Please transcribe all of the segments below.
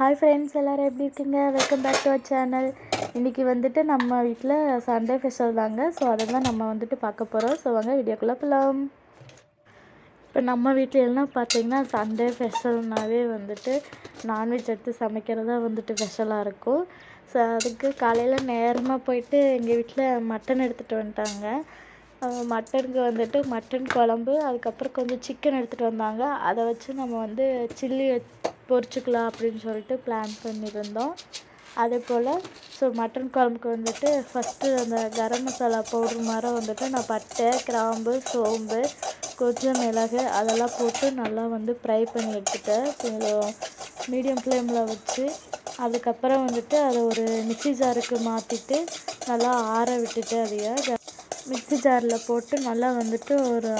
Hi friends எல்லோரும் எப்படி இருக்கீங்க? Welcome back to our channel இன்றைக்கி வந்துட்டு நம்ம வீட்டில் சண்டே ஸ்பெஷல் தாங்க. ஸோ அதை தான் நம்ம வந்துட்டு பார்க்க போகிறோம் ஸோ வாங்க வீடியோக்குள்ளே போகலாம் இப்போ நம்ம வீட்டில் எல்லாம் பார்த்தீங்கன்னா சண்டே ஸ்பெஷல்னாவே வந்துட்டு நான்வெஜ் எடுத்து சமைக்கிறது தான் வந்துட்டு ஸ்பெஷலாக இருக்கும். ஸோ அதுக்கு காலையில் நேரமாக போயிட்டு எங்கள் வீட்டில் மட்டன் எடுத்துகிட்டு வந்துட்டாங்க. மட்டனுக்கு வந்துட்டு மட்டன் குழம்பு அதுக்கப்புறம் கொஞ்சம் சிக்கன் எடுத்துகிட்டு வந்தாங்க. அதை வச்சு நம்ம வந்து சில்லி பொரிச்சுக்கலாம் அப்படின்னு சொல்லிட்டு பிளான் பண்ணியிருந்தோம். அதே போல் ஸோ மட்டன் குழம்புக்கு வந்துட்டு ஃபஸ்ட்டு அந்த கரம் மசாலா பவுட்ரு மாதிரி வந்துட்டு நான் பட்டை கிராம்பு சோம்பு கொஞ்சம் மிளகு அதெல்லாம் போட்டு நல்லா வந்து ஃப்ரை பண்ணி எடுத்துட்டேன். கொஞ்சம் மீடியம் ஃப்ளேமில் வச்சு அதுக்கப்புறம் வந்துட்டு அதை ஒரு மிக்சி ஜாருக்கு மாற்றிட்டு நல்லா ஆற விட்டுட்டு அதைய மிக்சி ஜாரில் போட்டு நல்லா வந்துட்டு ஒரு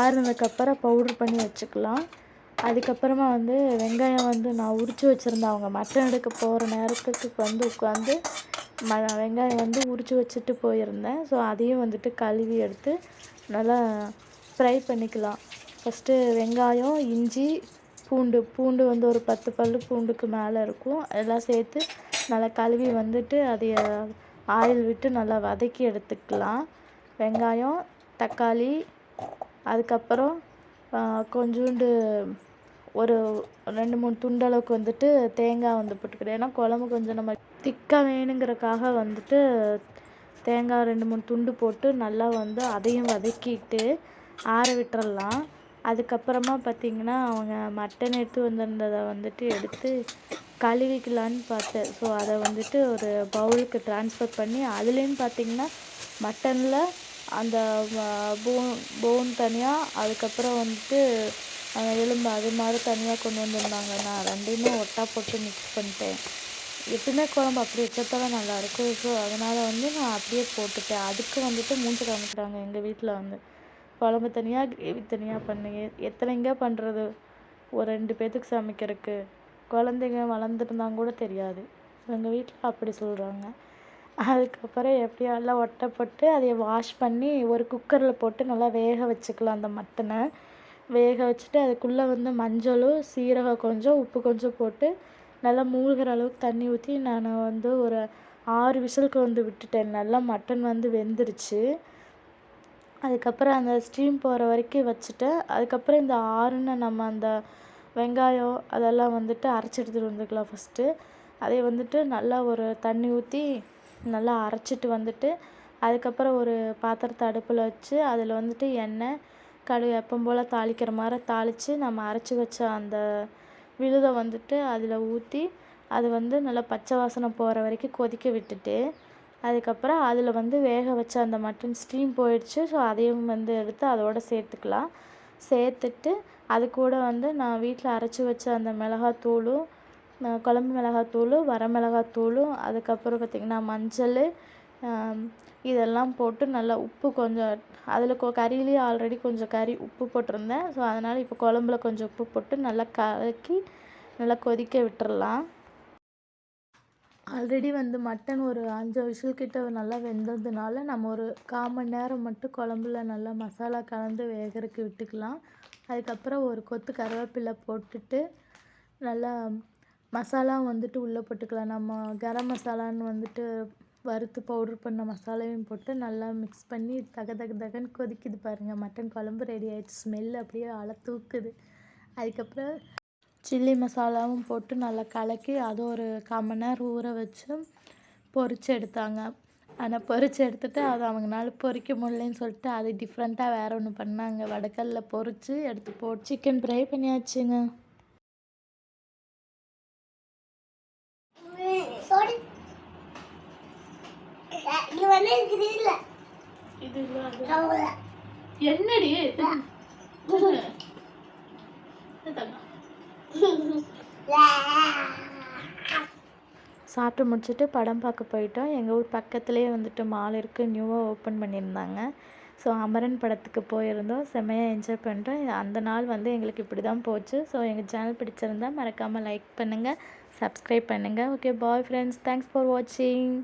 ஆறுனதுக்கப்புறம் பவுட்ரு பண்ணி வச்சுக்கலாம். அதுக்கப்புறமா வந்து வெங்காயம் வந்து நான் உரித்து வச்சுருந்தேன். அவங்க மட்டன் எடுக்க போகிற நேரத்துக்கு வந்து உட்காந்து ம வெங்காயம் வந்து உரித்து வச்சுட்டு போயிருந்தேன். ஸோ அதையும் வந்துட்டு கழுவி எடுத்து நல்லா ஃப்ரை பண்ணிக்கலாம். ஃபஸ்ட்டு வெங்காயம் இஞ்சி பூண்டு. பூண்டு வந்து ஒரு பத்து பல் பூண்டுக்கு மேலே இருக்கும். எல்லாம் சேர்த்து நல்லா கழுவி வந்துட்டு அதைய ஆயில் விட்டு நல்லா வதக்கி எடுத்துக்கலாம். வெங்காயம் தக்காளி அதுக்கப்புறம் கொஞ்சோண்டு ஒரு ரெண்டு மூணு துண்டளவுக்கு வந்துட்டு தேங்காய் வந்து போட்டுக்கிறேன். ஏன்னா குழம்பு கொஞ்சம் நம்ம திக்காக வேணுங்கிறக்காக வந்துட்டு தேங்காய் ரெண்டு மூணு துண்டு போட்டு நல்லா வந்து அதையும் வதக்கிட்டு ஆற விட்டுறலாம். அதுக்கப்புறமா பார்த்திங்கன்னா அவங்க மட்டன் எடுத்து வந்திருந்ததை வந்துட்டு எடுத்து கழுவிக்கலான்னு பார்த்தேன். ஸோ அதை வந்துட்டு ஒரு பவுலுக்கு ட்ரான்ஸ்ஃபர் பண்ணி அதுலேயும் பார்த்திங்கன்னா மட்டனில் அந்த போன் போன் தனியாக அதுக்கப்புறம் வந்துட்டு எலும்பு அது மாதிரி தனியாக கொண்டு வந்திருந்தாங்க. நான் ரெண்டையுமே ஒட்டா போட்டு மிக்ஸ் பண்ணிட்டேன். எப்பவுமே குழம்பு அப்படி வச்சா நல்லாயிருக்கும் ஸோ அதனால் வந்து நான் அப்படியே போட்டுட்டேன். அதுக்கு வந்துட்டு மூஞ்சி காமிக்கிறாங்க எங்கள் வீட்டில் வந்து. குழம்பு தனியாக கிரேவி தனியாக பண்ணுங்க எத்தனைங்க பண்ணுறது ஒரு ரெண்டு பேர்த்துக்கு சமைக்கிறதுக்கு. குழந்தைங்க வளர்ந்துருந்தாங்க கூட தெரியாது. எங்கள் வீட்டில் அப்படி சொல்கிறாங்க அதுக்கப்புறம் எப்படியெல்லாம் ஒட்டை போட்டு அதை வாஷ் பண்ணி ஒரு குக்கரில் போட்டு நல்லா வேக வச்சுக்கலாம் அந்த மட்டனை வேக வச்சுட்டு அதுக்குள்ளே வந்து மஞ்சளும் சீரகம் கொஞ்சம் உப்பு கொஞ்சம் போட்டு நல்லா மூழ்கிற அளவுக்கு தண்ணி ஊற்றி நான் வந்து ஒரு ஆறு விசிலுக்கு வந்து விட்டுட்டேன். நல்லா மட்டன் வந்து வெந்துருச்சு. அதுக்கப்புறம் அந்த ஸ்டீம் போகிற வரைக்கும் வச்சுட்டேன் அதுக்கப்புறம் இந்த ஆறுன நம்ம அந்த வெங்காயம் அதெல்லாம் வந்துட்டு அரைச்சி எடுத்துகிட்டு வந்துக்கலாம் ஃபஸ்ட்டு அதை வந்துட்டு நல்லா ஒரு தண்ணி ஊற்றி நல்லா அரைச்சிட்டு வந்துட்டு அதுக்கப்புறம் ஒரு பாத்திரத்தை அடுப்பில் வச்சு அதில் வந்துட்டு எண்ணெய் கடுகு எப்பவும் போல் தாளிக்கிற மாதிரி தாளித்து நம்ம அரைச்சி வச்ச அந்த விழுதை வந்துட்டு அதில் ஊற்றி அது வந்து நல்லா பச்சை வாசனை போகிற வரைக்கும் கொதிக்க விட்டுட்டு அதுக்கப்புறம் அதில் வந்து வேக வச்ச அந்த மட்டன் ஸ்டீம் போயிடுச்சு. ஸோ அதையும் வந்து எடுத்து அதோடு சேர்த்துக்கலாம். சேர்த்துட்டு அது கூட வந்து நான் வீட்டில் அரைச்சி வச்ச அந்த மிளகாத்தூளும் குழம்பு மிளகாத்தூளும் வரமிளகாத்தூளும் அதுக்கப்புறம் பார்த்திங்கன்னா மஞ்சள் இதெல்லாம் போட்டு நல்லா உப்பு கொஞ்சம் அதில் கொ கறியிலேயே ஆல்ரெடி கொஞ்சம் கறி உப்பு போட்டிருந்தேன். ஸோ அதனால் இப்போ குழம்புல கொஞ்சம் உப்பு போட்டு நல்லா கலக்கி நல்லா கொதிக்க விட்டுறலாம். ஆல்ரெடி வந்து மட்டன் ஒரு அஞ்சு விசில் கிட்ட நல்லா வெந்ததுனால நம்ம ஒரு கால் மணி நேரம் மட்டும் குழம்புல நல்லா மசாலா கலந்து வேகிறதுக்கு விட்டுக்கலாம். அதுக்கப்புறம் ஒரு கொத்து கருவேப்பிலை போட்டுட்டு நல்லா மசாலா வந்துட்டு உள்ளே போட்டுக்கலாம். நம்ம கரம் மசாலான்னு வந்துட்டு வறுத்து பவுட்ரு பண்ண மசாலாவையும் போட்டு நல்லா மிக்ஸ் பண்ணி தக தக தகன்னு கொதிக்குது பாருங்கள் மட்டன் குழம்பு ரெடி ஆகிடுச்சு ஸ்மெல் அப்படியே அலை தூக்குது. அதுக்கப்புறம் சில்லி மசாலாவும் போட்டு நல்லா கலக்கி அதை ஒரு கால் மணி நேரம் ஊற வச்சு பொரித்து எடுத்தாங்க. ஆனால் பொரித்து எடுத்துட்டு அதை அவங்கனால பொரிக்க முடியலன்னு சொல்லிட்டு அது டிஃப்ரெண்ட்டாக வேறு ஒன்று பண்ணாங்க. வடக்கல்ல பொரித்து எடுத்து போட்டு சிக்கன் ஃப்ரை பண்ணியாச்சுங்க. இது என்னடி? சாப்பிட்டு முடிச்சுட்டு படம் பார்க்க போயிட்டோம். எங்கள் ஊர் பக்கத்துலேயே வந்துட்டு மால் இருக்குது நியூவாக ஓப்பன் பண்ணியிருந்தாங்க. ஸோ அமரன் படத்துக்கு போயிருந்தோம். செம்மையாக என்ஜாய் பண்ணிட்டோம். அந்த நாள் வந்து எங்களுக்கு இப்படி தான் போச்சு. ஸோ எங்கள் சேனல் பிடிச்சிருந்தா மறக்காமல் லைக் பண்ணுங்கள் சப்ஸ்கிரைப் பண்ணுங்கள் okay bye friends thanks for வாட்சிங்